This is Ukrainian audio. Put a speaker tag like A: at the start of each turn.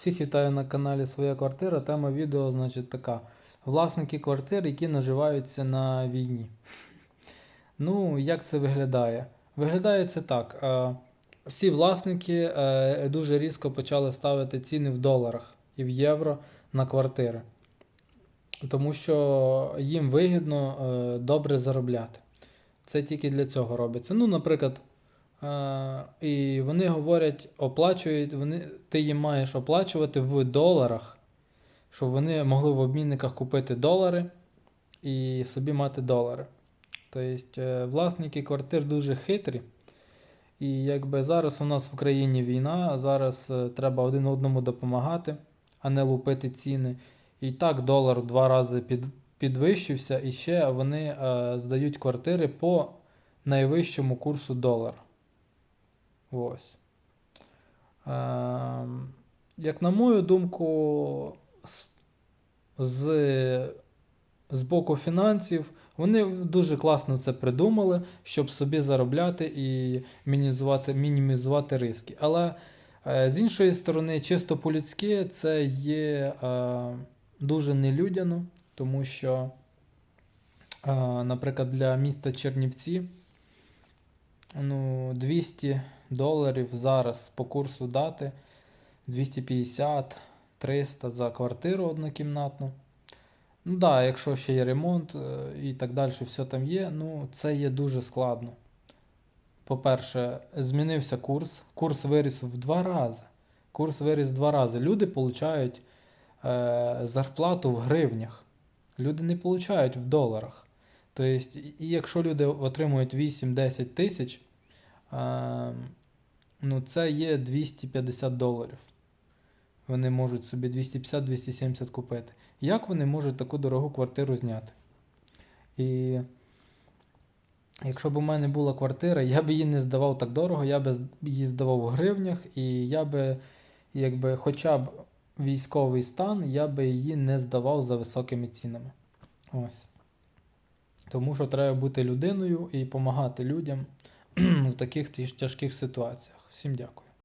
A: Всіх вітаю на каналі Своя квартира. Тема відео, значить, така. Власники квартир, які наживаються на війні. Ну, як це виглядає? Виглядає це так. е, Всі власники е, дуже різко почали ставити ціни в доларах і в євро на квартири. Тому що їм вигідно е, добре заробляти. Це тільки для цього робиться. Ну, наприклад, і вони говорять, оплачують, вони, ти їм маєш оплачувати в доларах, щоб вони могли в обмінниках купити долари і собі мати долари. Тобто, е, власники квартир дуже хитрі. І якби зараз у нас в Україні війна, зараз е, треба один одному допомагати, а не лупити ціни. І так долар в два рази під, підвищився, і ще вони е, здають квартири по найвищому курсу долара. Ось. Е, як на мою думку, з, з, з боку фінансів, вони дуже класно це придумали, щоб собі заробляти і мінімізувати, мінімізувати риски. Але е, з іншої сторони, чисто по-людськи, це є е, дуже нелюдяно, тому що, е, наприклад, для міста Чернівці ну, 200 доларів зараз по курсу дати 250 300 за квартиру однокімнатну. Ну да, якщо ще є ремонт е, і так далі, все там є, ну це є дуже складно. По-перше, змінився курс. Курс виріс в два рази. Курс виріс в два рази. Люди получають е, зарплату в гривнях. Люди не получають в доларах. Тобто, і якщо люди отримують 8-10 тисяч, ну це є 250 доларів. Вони можуть собі 250-270 купити. Як вони можуть таку дорогу квартиру зняти? І якщо б у мене була квартира, я б її не здавав так дорого, я б її здавав в гривнях, і я би, якби, хоча б військовий стан, я би її не здавав за високими цінами. Ось. Тому що треба бути людиною і допомагати людям в таких тяжких ситуаціях. Всім дякую.